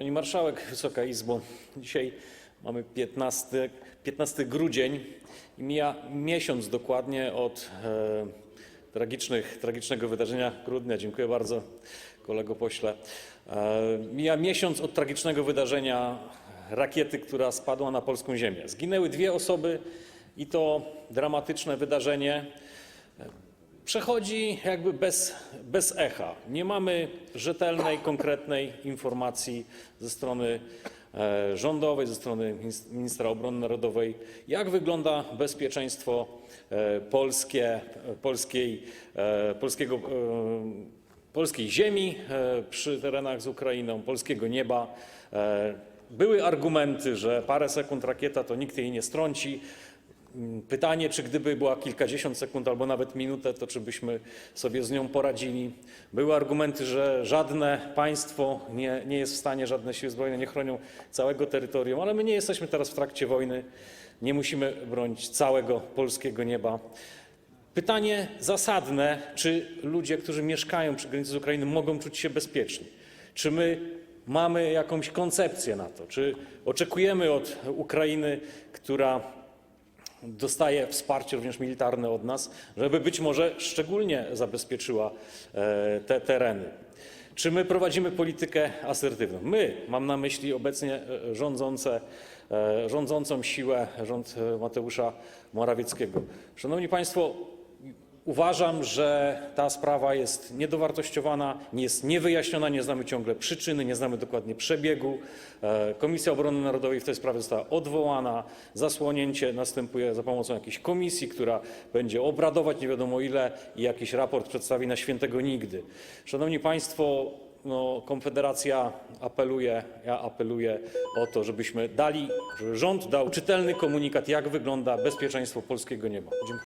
Pani Marszałek, Wysoka Izbo! Dzisiaj mamy 15, 15 grudzień i mija miesiąc dokładnie od e, tragicznych, tragicznego wydarzenia grudnia. Dziękuję bardzo, kolego pośle. E, mija miesiąc od tragicznego wydarzenia rakiety, która spadła na polską ziemię. Zginęły dwie osoby i to dramatyczne wydarzenie przechodzi jakby bez, bez echa. Nie mamy rzetelnej, konkretnej informacji ze strony e, rządowej, ze strony minis- ministra obrony narodowej, jak wygląda bezpieczeństwo e, polskie, polskiej, e, polskiego, polskiej ziemi przy terenach z Ukrainą, polskiego nieba. Były argumenty, że parę sekund rakieta to nikt jej nie strąci. Pytanie, czy gdyby była kilkadziesiąt sekund albo nawet minutę, to czy byśmy sobie z nią poradzili. Były argumenty, że żadne państwo nie, nie jest w stanie, żadne siły zbrojne nie chronią całego terytorium, ale my nie jesteśmy teraz w trakcie wojny, nie musimy bronić całego polskiego nieba. Pytanie zasadne, czy ludzie, którzy mieszkają przy granicy z Ukrainy, mogą czuć się bezpieczni? Czy my mamy jakąś koncepcję na to? Czy oczekujemy od Ukrainy, która dostaje wsparcie również militarne od nas, żeby być może szczególnie zabezpieczyła e, te tereny. Czy my prowadzimy politykę asertywną? My, mam na myśli obecnie e, rządzące, e, rządzącą siłę, rząd Mateusza Morawieckiego. Szanowni Państwo, Uważam, że ta sprawa jest niedowartościowana, nie jest niewyjaśniona, nie znamy ciągle przyczyny, nie znamy dokładnie przebiegu. E, Komisja Obrony Narodowej w tej sprawie została odwołana. Zasłonięcie następuje za pomocą jakiejś komisji, która będzie obradować nie wiadomo ile i jakiś raport przedstawi na świętego nigdy. Szanowni Państwo, no, Konfederacja apeluje, ja apeluję o to, żebyśmy dali, żeby rząd dał czytelny komunikat, jak wygląda bezpieczeństwo polskiego nieba. Dziękuję.